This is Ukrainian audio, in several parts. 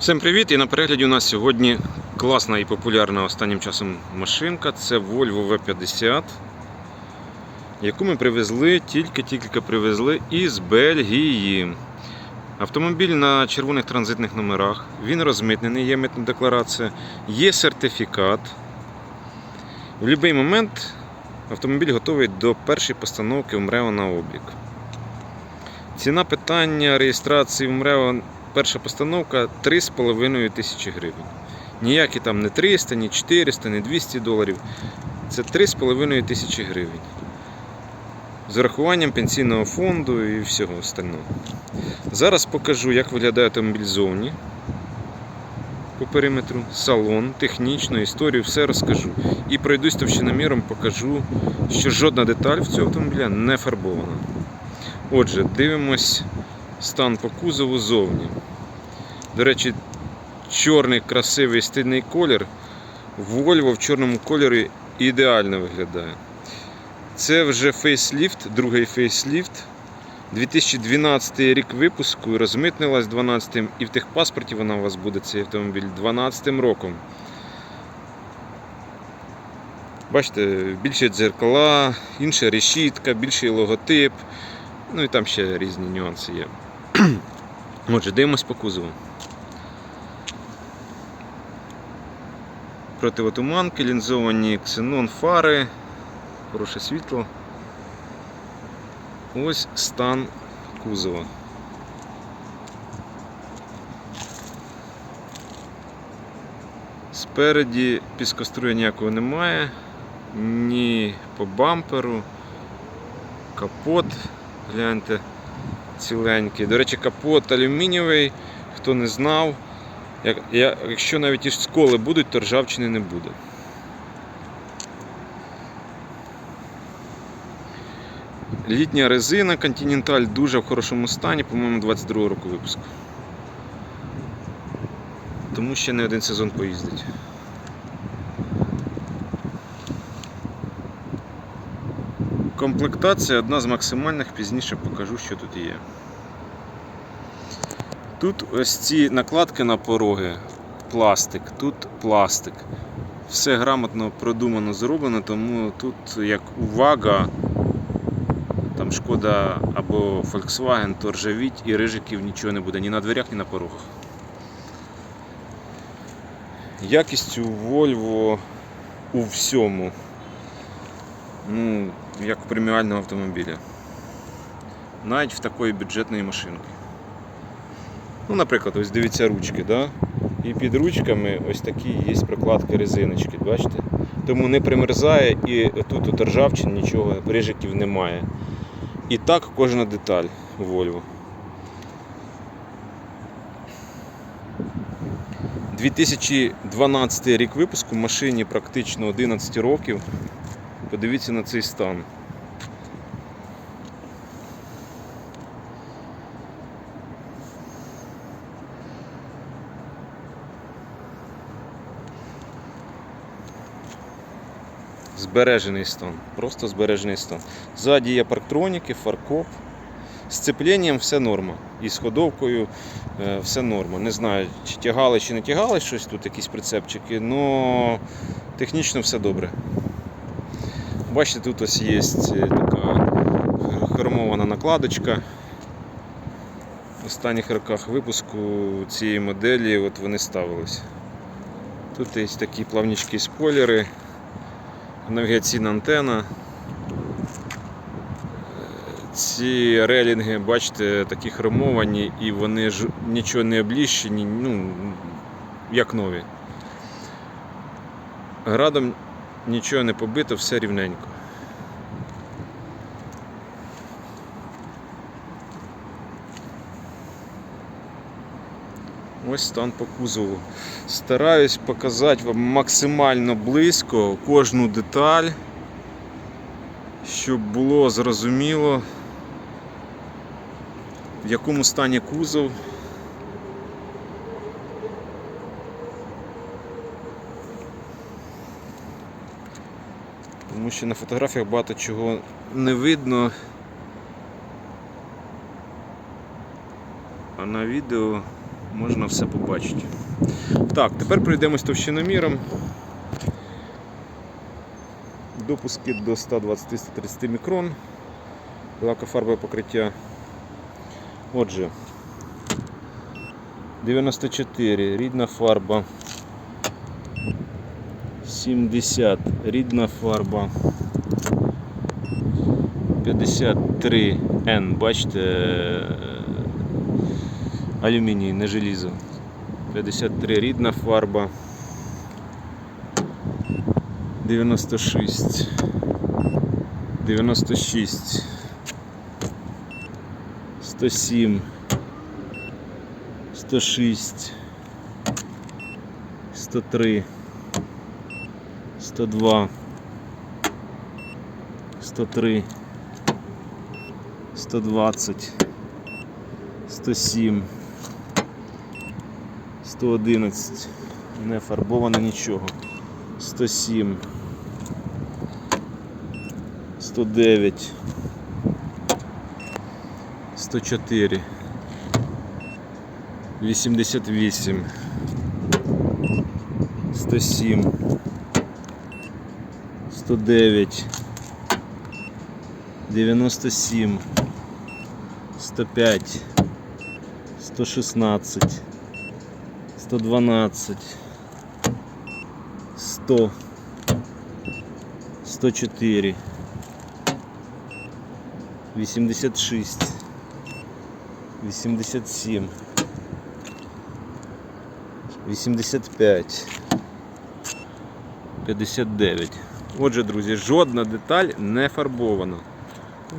Всім привіт! І на перегляді у нас сьогодні класна і популярна останнім часом машинка. Це Volvo V50, яку ми привезли, тільки-тільки привезли із Бельгії. Автомобіль на червоних транзитних номерах. Він розмитнений, є митна декларація, є сертифікат. В будь-який момент автомобіль готовий до першої постановки МРЕО на облік. Ціна питання реєстрації в МРЕО перша постановка 3,5 тисячі гривень. Ніякі там не 300, ні 400, ні 200 доларів. Це 3,5 тисячі гривень. З урахуванням пенсійного фонду і всього остального. Зараз покажу, як виглядає автомобіль зовні по периметру, салон, технічну історію, все розкажу. І пройдусь товщиноміром, покажу, що жодна деталь в цього автомобіля не фарбована. Отже, дивимось стан по кузову зовні. До речі, чорний красивий стильний колір. Volvo в чорному кольорі ідеально виглядає. Це вже фейсліфт, другий фейсліфт. 2012 рік випуску, розмитнилась 12-м, і в техпаспорті вона у вас буде цей автомобіль 12-м роком. Бачите, більше дзеркала, інша решітка, більший логотип. Ну і там ще різні нюанси є. Отже, дивимось по кузову. Противотуманки, лінзовані ксенон фари, хороше світло. Ось стан кузова. Спереді піскоструя ніякого немає, ні по бамперу, капот, гляньте, ціленький. До речі, капот алюмінієвий, хто не знав. Як, я, якщо навіть і сколи будуть, то ржавчини не буде. Літня резина Continental дуже в хорошому стані, по-моєму, 22 року випуску. Тому ще не один сезон поїздить. Комплектація одна з максимальних, пізніше покажу, що тут є. Тут ось ці накладки на пороги, пластик, тут пластик. Все грамотно продумано зроблено, тому тут як увага, там шкода або Volkswagen, то ржавіть і рижиків нічого не буде ні на дверях, ні на порогах. Якість у Volvo у всьому. Ну, як у преміального автомобіля. Навіть в такої бюджетної машинки. Ну, наприклад, ось дивіться ручки, да? і під ручками ось такі є прокладки резиночки, бачите? Тому не примерзає і тут от ржавчин нічого, рижиків немає. І так кожна деталь у Volvo. 2012 рік випуску машині практично 11 років. Подивіться на цей стан. Збережений стан, просто збережений стан. Ззаді є парктроніки, фаркоп. З цепленням все норма. І з ходовкою е, все норма. Не знаю, чи тягали, чи не тягали щось тут, якісь прицепчики, але технічно все добре. Бачите, тут ось є така хромована накладочка. В останніх роках випуску цієї моделі от вони ставились. Тут є такі плавнічкі спойлери, навігаційна антена. Ці релінги, бачите, такі хромовані і вони ж нічого не обліщені, ну, як нові. Градом нічого не побито, все рівненько. Ось стан по кузову. Стараюсь показати вам максимально близько кожну деталь, щоб було зрозуміло, в якому стані кузов. Тому що на фотографіях багато чого не видно. А на відео можна все побачити. Так, тепер пройдемось товщиноміром. Допуски до 120-130 мікрон. Лакофарбове покриття. Отже, 94 рідна фарба. 70 рідна фарба. 53 N, бачите, е, алюміній, не желізо. 53 рідна фарба. 96. 96. 107. 106. 103. 102. 103. 120. 107. 111. Не фарбовано нічого. 107. 109. 104. 88. 107. 109. 97. 105. 116. 112. 100. 104. 86. 87. 85. 59. Отже, друзі, жодна деталь не фарбована.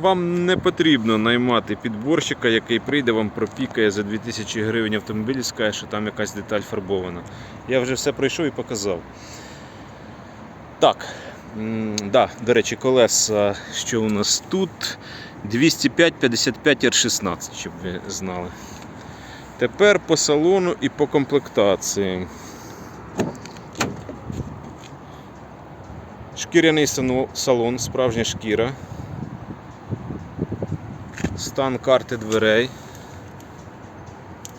Вам не потрібно наймати підборщика, який прийде, вам пропікає за 2000 гривень автомобіль і скаже, що там якась деталь фарбована. Я вже все пройшов і показав. Так, да, до речі, колеса, що у нас тут 205 55 R16, щоб ви знали. Тепер по салону і по комплектації. Шкіряний салон, справжня шкіра. Стан карти дверей.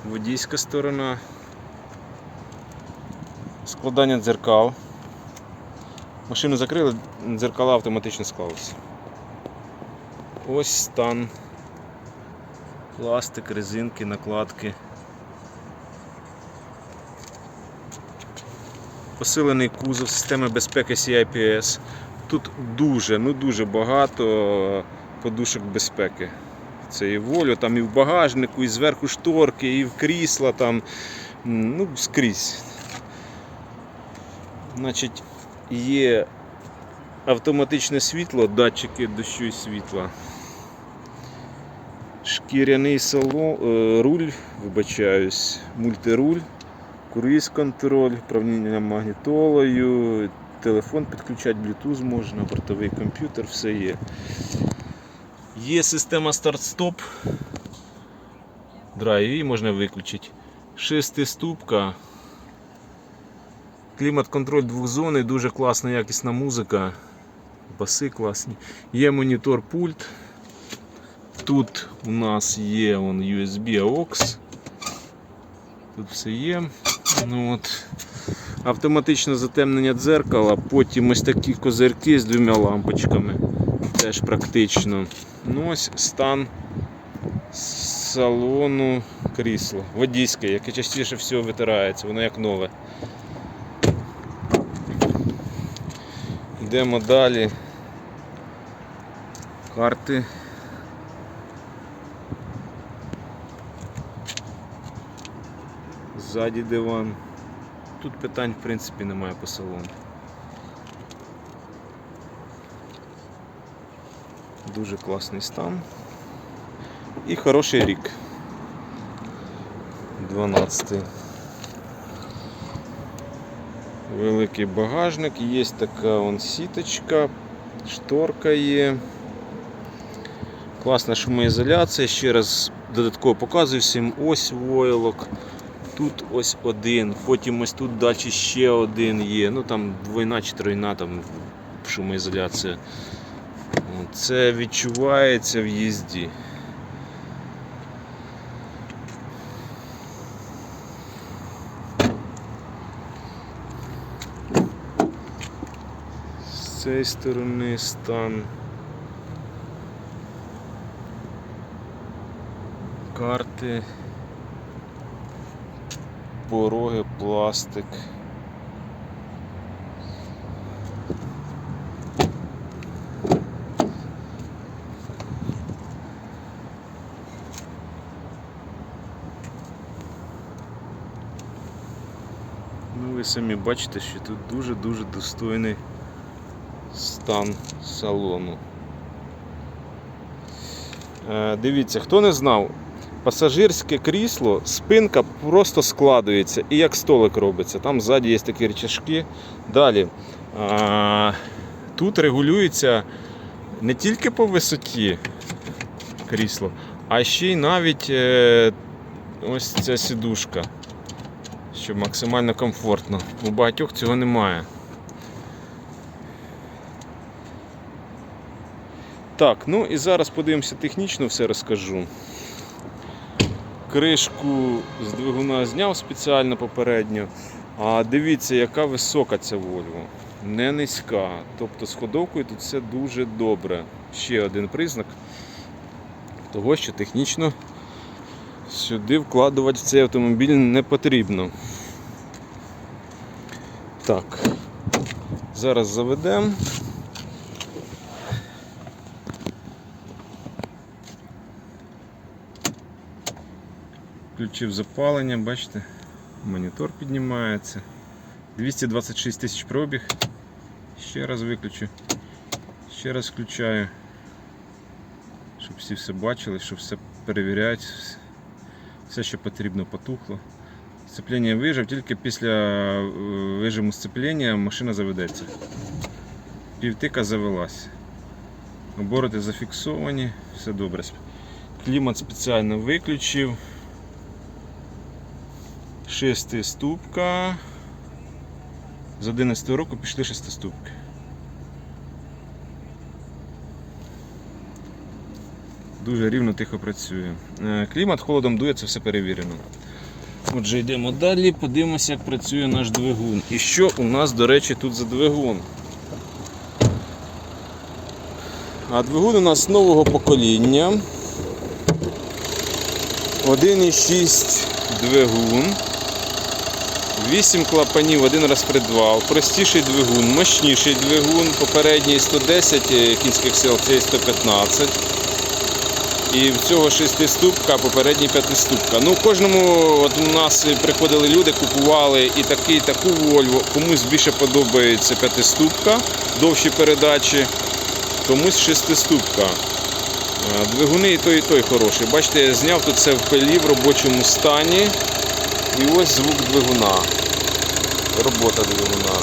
Водійська сторона. Складання дзеркал. Машину закрили, дзеркала автоматично склалися. Ось стан. Пластик, резинки, накладки. Посилений кузов, система безпеки CIPS. Тут дуже, ну дуже багато подушок безпеки. Це і волю, там і в багажнику, і зверху шторки, і в крісла там. Ну, скрізь. Значить, є автоматичне світло, датчики дощу і світла. Шкіряний салон, е, руль, вибачаюсь, мультируль, круїз контроль, управління магнітолою, телефон підключати, Bluetooth можна, бортовий комп'ютер, все є. Є система старт-стоп. Драйв, її можна виключити. Шестиступка. Клімат-контроль двохзонний, дуже класна якісна музика. Баси класні. Є монітор пульт. Тут у нас є он, USB AUX. Тут все є. Ну, от. Автоматичне затемнення дзеркала, потім ось такі козирки з двома лампочками. Теж практично. Ну ось стан салону крісла. Водійське, яке частіше всього витирається, воно як нове. Йдемо далі. Карти. Ззаді диван. Тут питань в принципі немає по салону. Дуже класний стан. І хороший рік. 12. Великий багажник, є така вон сіточка, шторка є. Класна шумоізоляція. Ще раз додатково показую всім ось войлок тут ось один, потім ось тут далі ще один є. Ну там двойна чи тройна там шумоізоляція. Це відчувається в їзді. З цієї сторони стан карти. Пороги, пластик. Ну, ви самі бачите, що тут дуже-дуже достойний стан салону. Е, дивіться, хто не знав, пасажирське крісло, спинка просто складується і як столик робиться. Там ззаді є такі рычажки. Далі. Тут регулюється не тільки по висоті крісло, а ще й навіть е, ось ця сідушка щоб максимально комфортно. У багатьох цього немає. Так, ну і зараз подивимося технічно, все розкажу. Кришку з двигуна зняв спеціально попередньо. А дивіться, яка висока ця Volvo. Не низька. Тобто з ходовкою тут все дуже добре. Ще один признак того, що технічно сюди вкладувати в цей автомобіль не потрібно. Так, зараз заведемо. Включив запалення, бачите, монітор піднімається. 226 тисяч пробіг. Ще раз виключу. Ще раз включаю. Щоб всі все бачили, щоб все перевіряють. Все, що потрібно, потухло. Сцеплення вижив, тільки після е, вижиму сцеплення машина заведеться. Півтика завелась. Обороти зафіксовані, все добре. Клімат спеціально виключив. Шестиступка. З 11 року пішли шестиступки. Дуже рівно тихо працює. Е, Клімат холодом дує, це все перевірено. Отже, йдемо далі, подивимося, як працює наш двигун. І що у нас, до речі, тут за двигун? А двигун у нас нового покоління. 1,6 двигун. 8 клапанів, один розпредвал. Простіший двигун, мощніший двигун. Попередній 110 кінських сил, цей 115. І в цього шестиступка, а попередній п'ятиступка. Ну, кожному от у нас приходили люди, купували і таку, і таку Вольво. Комусь більше подобається п'ятиступка, довші передачі, комусь шестиступка. Е, Двигуни і той, і той хороший. Бачите, я зняв тут це в пилі в робочому стані. І ось звук двигуна. Робота двигуна.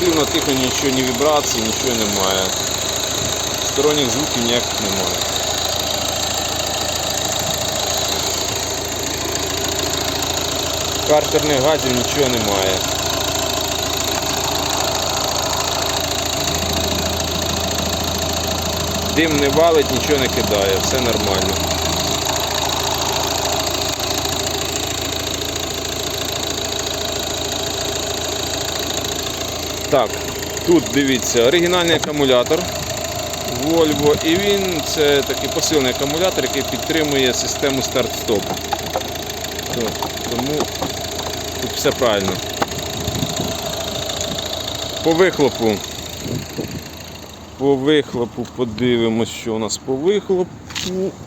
Рівно тихо, нічого, ні вібрацій, нічого немає. Сторонніх звуків ніяких немає. Картерних газів нічого немає. Дим не валить, нічого не кидає, все нормально. Так, тут дивіться, оригінальний акумулятор. Volvo, і він це такий посилений акумулятор, який підтримує систему старт-стоп. Тому тут все правильно. По вихлопу. По вихлопу подивимось, що у нас по вихлопу.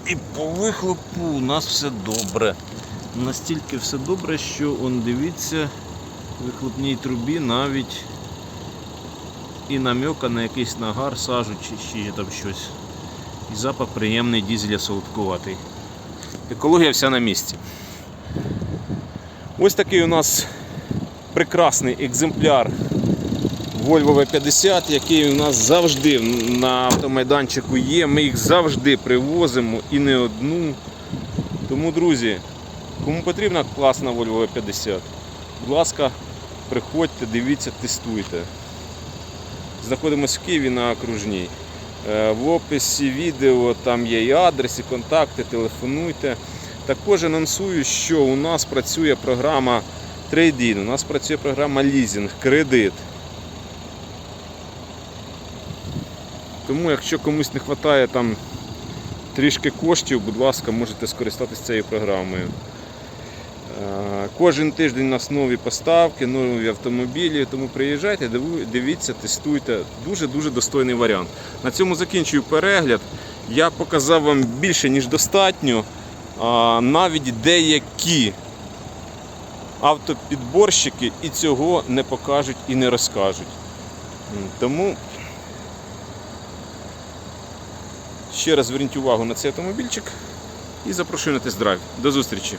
І по вихлопу у нас все добре. Настільки все добре, що он дивіться, в вихлопній трубі навіть і намека на якийсь нагар, сажу чи ще там щось. І запах приємний дізеля солодкуватий. Екологія вся на місці. Ось такий у нас прекрасний екземпляр Volvo V50, який у нас завжди на автомайданчику є. Ми їх завжди привозимо і не одну. Тому, друзі, кому потрібна класна Volvo V50, будь ласка, приходьте, дивіться, тестуйте. Знаходимося в Києві на окружній. Е, В описі відео там є і адрес, і контакти, телефонуйте. Також анонсую, що у нас працює програма Trade-in, у нас працює програма лізинг, кредит. Тому, якщо комусь не вистачає там трішки коштів, будь ласка, можете скористатися цією програмою. Е, Кожен тиждень у нас нові поставки, нові автомобілі, тому приїжджайте, дивіться, тестуйте. Дуже-дуже достойний варіант. На цьому закінчую перегляд. Я показав вам більше, ніж достатньо. Навіть деякі автопідборщики і цього не покажуть і не розкажуть. Тому ще раз зверніть увагу на цей автомобільчик і запрошую на тест-драйв. До зустрічі!